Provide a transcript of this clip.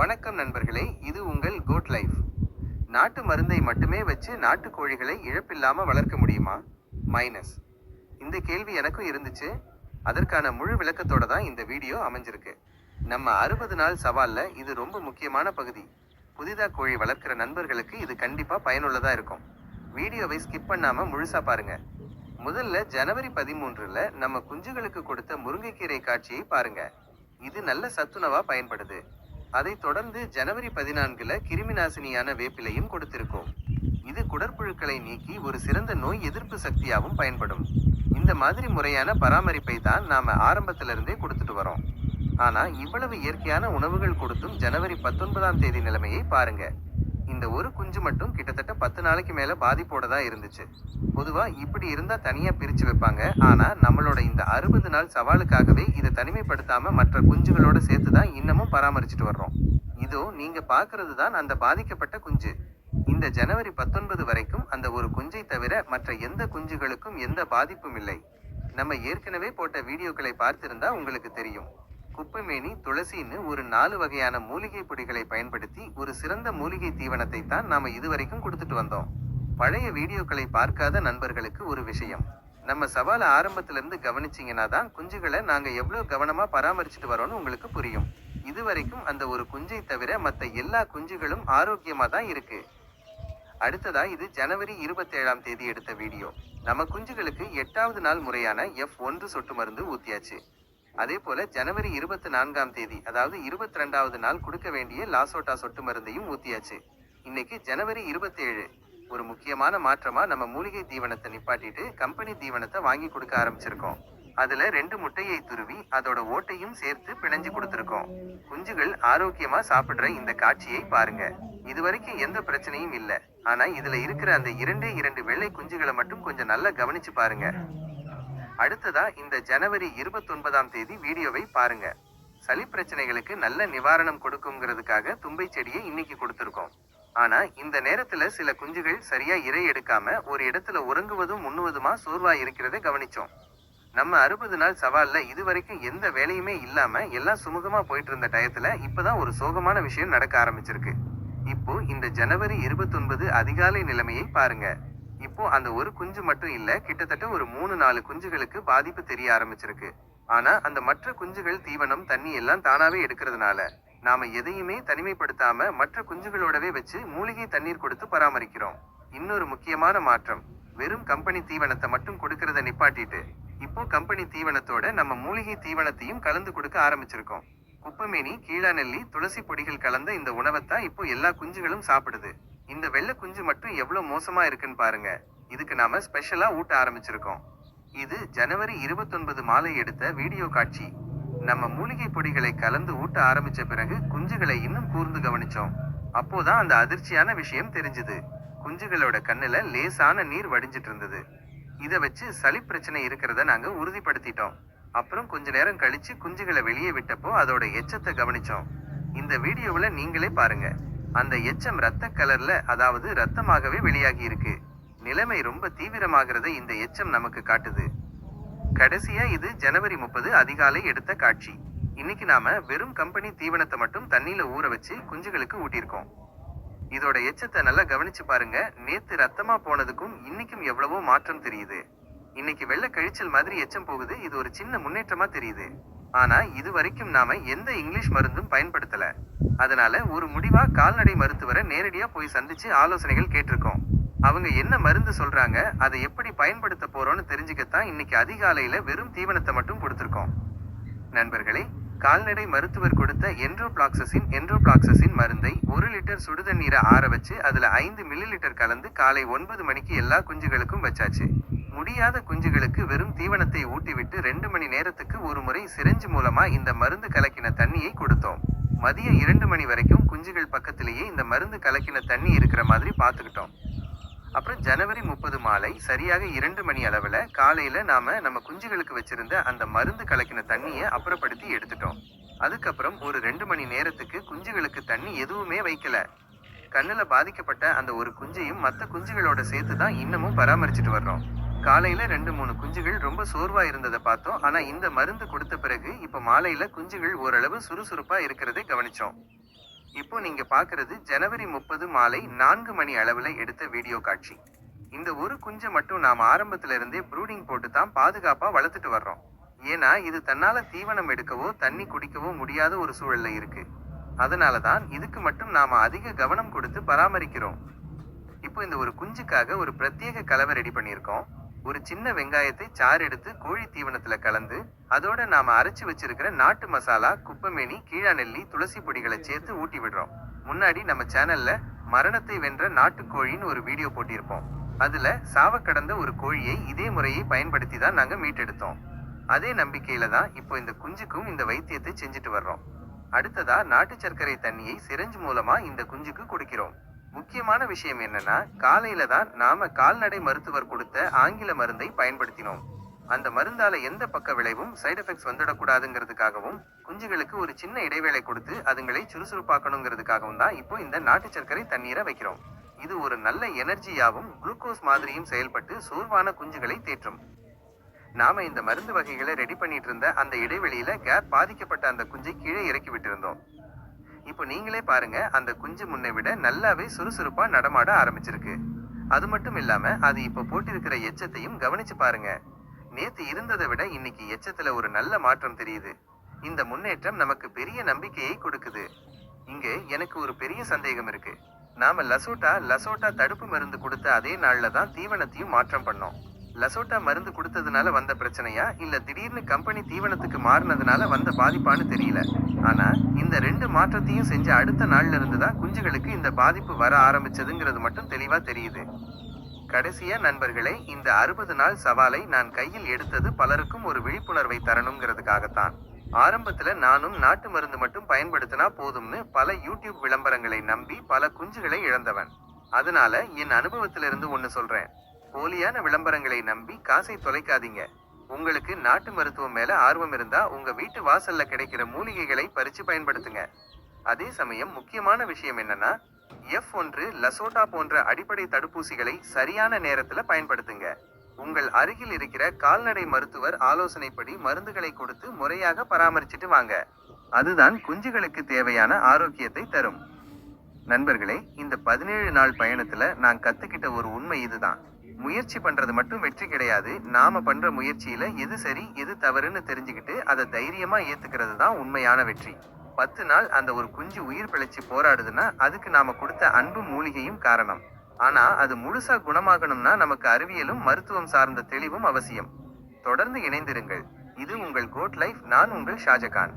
வணக்கம் நண்பர்களே இது உங்கள் கோட் லைஃப் நாட்டு மருந்தை மட்டுமே வச்சு நாட்டு கோழிகளை இழப்பில்லாமல் வளர்க்க முடியுமா? மைனஸ் இந்த கேள்வி எனக்கும் இருந்துச்சு. அதற்கான முழு விளக்கத்தோட தான் இந்த வீடியோ அமைஞ்சிருக்கு. நம்ம அறுபது நாள் சவாலில் இது ரொம்ப முக்கியமான பகுதி. புதிதாக கோழி வளர்க்குற நண்பர்களுக்கு இது கண்டிப்பாக பயனுள்ளதாக இருக்கும். வீடியோவை ஸ்கிப் பண்ணாமல் முழுசாக பாருங்கள் முதல்ல ஜனவரி பதிமூன்றில் நம்ம குஞ்சுகளுக்கு கொடுத்த முருங்கைக்கீரை காட்சியை பாருங்கள் இது நல்ல சத்துணவாக பயன்படுது. அதைத் தொடர்ந்து ஜனவரி பதினான்குல கிருமி நாசினியான வேப்பிலையும் கொடுத்திருக்கோம். இது குடற்புழுக்களை நீக்கி ஒரு சிறந்த நோய் எதிர்ப்பு சக்தியாகவும் பயன்படும். இந்த மாதிரி முறையான பராமரிப்பை தான் நாம ஆரம்பத்திலிருந்தே கொடுத்துட்டு வரோம் ஆனா இவ்வளவு இயற்கையான உணவுகள் கொடுத்தும் ஜனவரி பத்தொன்பதாம் தேதி நிலைமையை பாருங்க. இந்த ஒரு குஞ்சு மட்டும் கிட்டத்தட்ட பத்து நாளைக்கு மேல பாதிப்போட தான் இருந்துச்சு. பொதுவா இப்படி இருந்தா தனியா பிரிச்சு வைப்பாங்க. ஆனா நம்மளோட இந்த அறுபது நாள் சவாலுக்காகவே இதை தனிமைப்படுத்தாம மற்ற குஞ்சுகளோட சேர்த்து தான் இன்னமும் பராமரிச்சுட்டு வர்றோம். இதோ நீங்க பாக்குறது தான் அந்த பாதிக்கப்பட்ட குஞ்சு. இந்த ஜனவரி பத்தொன்பது வரைக்கும் அந்த ஒரு குஞ்சை தவிர மற்ற எந்த குஞ்சுகளுக்கும் எந்த பாதிப்பும் இல்லை. நம்ம ஏற்கனவே போட்ட வீடியோக்களை பார்த்திருந்தா உங்களுக்கு தெரியும். குப்பைமேனி துளசின்னு ஒரு நாலு வகையான மூலிகை பொடிகளை பயன்படுத்தி ஒரு சிறந்த மூலிகை தீவனத்தை தான் நாம இதுவரைக்கும் கொடுத்துட்டு வந்தோம். பழைய வீடியோக்களை பார்க்காத நண்பர்களுக்கு ஒரு விஷயம். நம்ம சவாலை ஆரம்பத்திலிருந்து இருந்து தான் குஞ்சுகளை நாங்கள் எவ்வளோ கவனமாக பராமரிச்சுட்டு வரோம்னு உங்களுக்கு புரியும். இதுவரைக்கும் அந்த ஒரு குஞ்சை தவிர மற்ற எல்லா குஞ்சுகளும் ஆரோக்கியமாக தான் இருக்கு. அடுத்ததா இது ஜனவரி இருபத்தேழாம் தேதி எடுத்த வீடியோ. நம்ம குஞ்சுகளுக்கு எட்டாவது நாள் முறையான எஃப் ஒன்று சொட்டு மருந்து ஊத்தியாச்சு. அதே போல ஜனவரி இருபத்தி நான்காம் தேதி அதாவது இருபத்தி ரெண்டாவது நாள் கொடுக்க வேண்டிய லாசோட்டா சொட்டு மருந்தையும் ஊத்தியாச்சு. இன்னைக்கு ஜனவரி இருபத்தேழு. ஒரு முக்கியமான மாற்றமா நம்ம மூலிகை தீவனத்தை நிப்பாட்டிட்டு கம்பெனி தீவனத்தை வாங்கி கொடுக்க ஆரம்பிச்சிருக்கோம். அதுல ரெண்டு முட்டையை துருவி அதோட ஓட்டையும் சேர்த்து பிணைஞ்சு கொடுத்துருக்கோம். குஞ்சுகள் ஆரோக்கியமா சாப்பிடுற இந்த காட்சியை பாருங்க. இதுவரைக்கும் எந்த பிரச்சனையும் இல்லை. ஆனா இதுல இருக்கிற அந்த இரண்டே இரண்டு வெள்ளை குஞ்சுகளை மட்டும் கொஞ்சம் நல்லா கவனிச்சு பாருங்க. அடுத்ததா இந்த ஜனவரி இருபத்தொன்பதாம் தேதி வீடியோவை பாருங்க. சளி பிரச்சனைகளுக்கு நல்ல நிவாரணம் கொடுக்குங்கிறதுக்காக தும்பை செடியை இன்னைக்கு கொடுத்துருக்கோம். ஆனா இந்த நேரத்துல சில குஞ்சுகள் சரியா இரை எடுக்காம ஒரு இடத்துல உறங்குவதும் உண்ணுவதுமா சோர்வா இருக்கிறதை கவனிச்சோம். நம்ம அறுபது நாள் சவால்ல இதுவரைக்கும் எந்த வேலையுமே இல்லாம எல்லாம் சுமூகமா போயிட்டு இருந்த டயத்துல இப்பதான் ஒரு சோகமான விஷயம் நடக்க ஆரம்பிச்சிருக்கு. இப்போ இந்த ஜனவரி இருபத்தொன்பது அதிகாலை நிலைமையை பாருங்க. இப்போ அந்த ஒரு குஞ்சு மட்டும் இல்ல கிட்டத்தட்ட ஒரு மூணு நாலு குஞ்சுகளுக்கு பாதிப்பு தெரிய ஆரம்பிச்சிருக்கு. ஆனா அந்த மற்ற குஞ்சுகள் தீவனம் தண்ணி எல்லாம் தானாவே எடுக்கிறதுனால நாம எதையுமே தனிமைப்படுத்தாம மற்ற குஞ்சுகளோடவே வச்சு மூலிகை தண்ணீர் கொடுத்து பராமரிக்கிறோம். இன்னொரு முக்கியமான மாற்றம் வெறும் கம்பெனி தீவனத்தை மட்டும் கொடுக்கறத நிப்பாட்டிட்டு இப்போ கம்பெனி தீவனத்தோட நம்ம மூலிகை தீவனத்தையும் கலந்து கொடுக்க ஆரம்பிச்சிருக்கோம். குப்பமேனி கீழாநெல்லி துளசி பொடிகள் கலந்த இந்த உணவைத்தான் இப்போ எல்லா குஞ்சுகளும் சாப்பிடுது. இந்த வெள்ளை குஞ்சு மட்டும் எவ்வளோ மோசமா இருக்குன்னு பாருங்க. இதுக்கு நாம ஸ்பெஷலா ஊட்ட ஆரம்பிச்சிருக்கோம். இது ஜனவரி இருபத்தொன்பது மாலை எடுத்த வீடியோ காட்சி. நம்ம மூலிகை பொடிகளை கலந்து ஊட்ட ஆரம்பிச்ச பிறகு குஞ்சுகளை இன்னும் கூர்ந்து கவனிச்சோம். அப்போதான் அந்த அதிர்ச்சியான விஷயம் தெரிஞ்சது. குஞ்சுகளோட கண்ணுல லேசான நீர் வடிஞ்சிட்டு இருந்தது. இதை வச்சு சளி பிரச்சனை இருக்கிறத நாங்க உறுதிப்படுத்திட்டோம். அப்புறம் கொஞ்ச நேரம் கழிச்சு குஞ்சுகளை வெளியே விட்டப்போ அதோட எச்சத்தை கவனிச்சோம். இந்த வீடியோவில் நீங்களே பாருங்க. அந்த எச்சம் ரத்த கலர்ல அதாவது ரத்தமாகவே வெளியாகி இருக்கு. நிலைமை ரொம்ப தீவிரமாகிறத இந்த எச்சம் நமக்கு காட்டுது. கடைசியா இது ஜனவரி முப்பது அதிகாலை எடுத்த காட்சி. இன்னைக்கு நாம வெறும் கம்பெனி தீவனத்தை மட்டும் தண்ணியில ஊற வச்சு குஞ்சுகளுக்கு ஊட்டியிருக்கோம். இதோட எச்சத்தை நல்லா கவனிச்சு பாருங்க. நேத்து ரத்தமா போனதுக்கும் இன்னைக்கும் எவ்வளவோ மாற்றம் தெரியுது. இன்னைக்கு வெள்ளை கழிச்சல் மாதிரி எச்சம் போகுது. இது ஒரு சின்ன முன்னேற்றமா தெரியுது. ஆனா இது வரைக்கும் நாம எந்த இங்கிலீஷ் மருந்தும் பயன்படுத்தல. அதனால ஒரு முடிவா கால்நடை மருத்துவரை நேரடியா போய் சந்திச்சு ஆலோசனைகள் கேட்டிருக்கோம். அவங்க என்ன மருந்து சொல்றாங்க அதை எப்படி பயன்படுத்த போறோம்னு தெரிஞ்சுக்கத்தான் இன்னைக்கு அதிகாலையில வெறும் தீவனத்தை மட்டும் கொடுத்திருக்கோம். நண்பர்களே கால்நடை மருத்துவர் கொடுத்த என்ட்ரோபிளாக்சஸின் என்ட்ரோபிளாக்சஸின் மருந்தை ஒரு லிட்டர் சுடுதண்ணீரை ஆற வச்சு அதுல ஐந்து மில்லி லிட்டர் கலந்து காலை ஒன்பது மணிக்கு எல்லா குஞ்சுகளுக்கும் வச்சாச்சு. முடியாத குஞ்சுகளுக்கு வெறும் தீவனத்தை ஊட்டிவிட்டு ரெண்டு மணி நேரத்துக்கு ஒரு முறை சிரஞ்சு மூலமா இந்த மருந்து கலக்கின தண்ணியை கொடுத்தோம். மதியம் இரண்டு மணி வரைக்கும் குஞ்சுகள் பக்கத்திலேயே இந்த மருந்து கலக்கின தண்ணி இருக்கிற மாதிரி பார்த்துக்கிட்டோம். அப்புறம் ஜனவரி முப்பது மாலை சரியாக இரண்டு மணி அளவில் காலையில் நாம் நம்ம குஞ்சுகளுக்கு வச்சிருந்த அந்த மருந்து கலக்கின தண்ணியை அப்புறப்படுத்தி எடுத்துட்டோம். அதுக்கப்புறம் ஒரு ரெண்டு மணி நேரத்துக்கு குஞ்சுகளுக்கு தண்ணி எதுவுமே வைக்கல. கண்ணில் பாதிக்கப்பட்ட அந்த ஒரு குஞ்சையும் மற்ற குஞ்சுகளோட சேர்த்து தான் இன்னமும் பராமரிச்சுட்டு வர்றோம். காலையில ரெண்டு மூணு குஞ்சுகள் ரொம்ப சோர்வா இருந்ததை பார்த்தோம். ஆனா இந்த மருந்து கொடுத்த பிறகு இப்ப மாலையில குஞ்சுகள் ஓரளவு சுறுசுறுப்பா இருக்கிறதை கவனிச்சோம். இப்போ நீங்க பாக்குறது ஜனவரி முப்பது மாலை நான்கு மணி அளவுல எடுத்த வீடியோ காட்சி. இந்த ஒரு குஞ்சை மட்டும் நாம் ஆரம்பத்துல இருந்தே ப்ரூடிங் போட்டு தான் பாதுகாப்பா வளர்த்துட்டு வர்றோம். ஏன்னா இது தன்னால தீவனம் எடுக்கவோ தண்ணி குடிக்கவோ முடியாத ஒரு சூழல்ல இருக்கு. அதனால தான் இதுக்கு மட்டும் நாம அதிக கவனம் கொடுத்து பராமரிக்கிறோம். இப்போ இந்த ஒரு குஞ்சுக்காக ஒரு பிரத்யேக கலவை ரெடி பண்ணியிருக்கோம். ஒரு சின்ன வெங்காயத்தை சாறு எடுத்து கோழி தீவனத்துல கலந்து அதோட நாம அரைச்சு வச்சிருக்கிற நாட்டு மசாலா குப்பமேனி கீழாநெல்லி துளசி பொடிகளை சேர்த்து ஊட்டி விடுறோம். முன்னாடி நம்ம சேனல்ல மரணத்தை வென்ற நாட்டுக்கோழின்னு ஒரு வீடியோ போட்டிருப்போம். அதுல சாவ கடந்த ஒரு கோழியை இதே முறையை பயன்படுத்தி தான் நாங்க மீட்டெடுத்தோம். அதே நம்பிக்கையில தான் இப்போ இந்த குஞ்சுக்கும் இந்த வைத்தியத்தை செஞ்சுட்டு வர்றோம். அடுத்ததா நாட்டு சர்க்கரை தண்ணியை சிரஞ்சு மூலமா இந்த குஞ்சுக்கு கொடுக்கிறோம். முக்கியமான விஷயம் என்னன்னா காலையில தான் நாம கால்நடை மருத்துவர் கொடுத்த ஆங்கில மருந்தை பயன்படுத்தினோம். அந்த மருந்தால எந்த பக்க விளைவும் சைடு எஃபெக்ட்ஸ் வந்துடக்கூடாதுங்கிறதுக்காகவும் குஞ்சுகளுக்கு ஒரு சின்ன இடைவேளை கொடுத்து அதுங்களை சுறுசுறுப்பாக்கணுங்கிறதுக்காகவும் தான் இப்போ இந்த நாட்டு சர்க்கரை தண்ணீரை வைக்கிறோம். இது ஒரு நல்ல எனர்ஜியாவும் குளுக்கோஸ் மாதிரியும் செயல்பட்டு சோர்வான குஞ்சுகளை தேற்றும். நாம இந்த மருந்து வகைகளை ரெடி பண்ணிட்டு இருந்த அந்த இடைவெளியில கேப் பாதிக்கப்பட்ட அந்த குஞ்சை கீழே இறக்கி விட்டிருந்தோம். இப்போ நீங்களே பாருங்க அந்த குஞ்சு முன்னை விட நல்லாவே சுறுசுறுப்பா நடமாட ஆரம்பிச்சிருக்கு. அது மட்டும் இல்லாம அது இப்போ போட்டிருக்கிற எச்சத்தையும் கவனிச்சு பாருங்க. நேத்து இருந்ததை விட இன்னைக்கு எச்சத்துல ஒரு நல்ல மாற்றம் தெரியுது. இந்த முன்னேற்றம் நமக்கு பெரிய நம்பிக்கையை கொடுக்குது. இங்க எனக்கு ஒரு பெரிய சந்தேகம் இருக்கு. நாம லசோட்டா லசோட்டா தடுப்பு மருந்து கொடுத்த அதே நாள்ல தான் தீவனத்தையும் மாற்றம் பண்ணோம். லசோட்டா மருந்து கொடுத்ததுனால வந்த பிரச்சனையா இல்ல திடீர்னு கம்பெனி தீவனத்துக்கு மாறினதுனால வந்த பாதிப்பான்னு தெரியல. ஆனா மாற்றத்தையும் செஞ்ச அடுத்த நாள்ல இருந்து தான் குஞ்சுகளுக்கு இந்த பாதிப்பு வர ஆரம்பிச்சதுங்கிறது மட்டும் தெளிவா தெரியுது. கடைசியா நண்பர்களே இந்த அறுபது நாள் சவாலை நான் கையில் எடுத்தது பலருக்கும் ஒரு விழிப்புணர்வை தரணுங்கிறதுக்காகத்தான். ஆரம்பத்துல நானும் நாட்டு மருந்து மட்டும் பயன்படுத்தினா போதும்னு பல யூடியூப் விளம்பரங்களை நம்பி பல குஞ்சுகளை இழந்தவன். அதனால என் அனுபவத்திலிருந்து ஒன்னு சொல்றேன். போலியான விளம்பரங்களை நம்பி காசை தொலைக்காதீங்க. உங்களுக்கு நாட்டு மருத்துவம் மேல ஆர்வம் இருந்தா உங்க வீட்டு வாசல்ல கிடைக்கிற மூலிகைகளை பறிச்சு பயன்படுத்துங்க. அதே சமயம் முக்கியமான விஷயம் என்னன்னா எஃப் ஒன்று லசோட்டா போன்ற அடிப்படை தடுப்பூசிகளை சரியான நேரத்துல பயன்படுத்துங்க. உங்கள் அருகில் இருக்கிற கால்நடை மருத்துவர் ஆலோசனைப்படி மருந்துகளை கொடுத்து முறையாக பராமரிச்சிட்டு வாங்க. அதுதான் குஞ்சுகளுக்கு தேவையான ஆரோக்கியத்தை தரும். நண்பர்களே இந்த பதினேழு நாள் பயணத்துல நான் கத்துக்கிட்ட ஒரு உண்மை இதுதான். முயற்சி பண்றது மட்டும் வெற்றி கிடையாது. நாம பண்ற முயற்சியில எது சரி எது தவறுன்னு தெரிஞ்சுக்கிட்டு அதை தைரியமா ஏத்துக்கிறது தான் உண்மையான வெற்றி. பத்து நாள் அந்த ஒரு குஞ்சு உயிர் பிழைச்சு போராடுதுன்னா அதுக்கு நாம கொடுத்த அன்பு மூலிகையும் காரணம். ஆனா அது முழுசா குணமாகணும்னா நமக்கு அறிவியலும் மருத்துவம் சார்ந்த தெளிவும் அவசியம். தொடர்ந்து இணைந்திருங்கள். இது உங்கள் கோட் லைஃப் நான் உங்கள் ஷாஜகான்.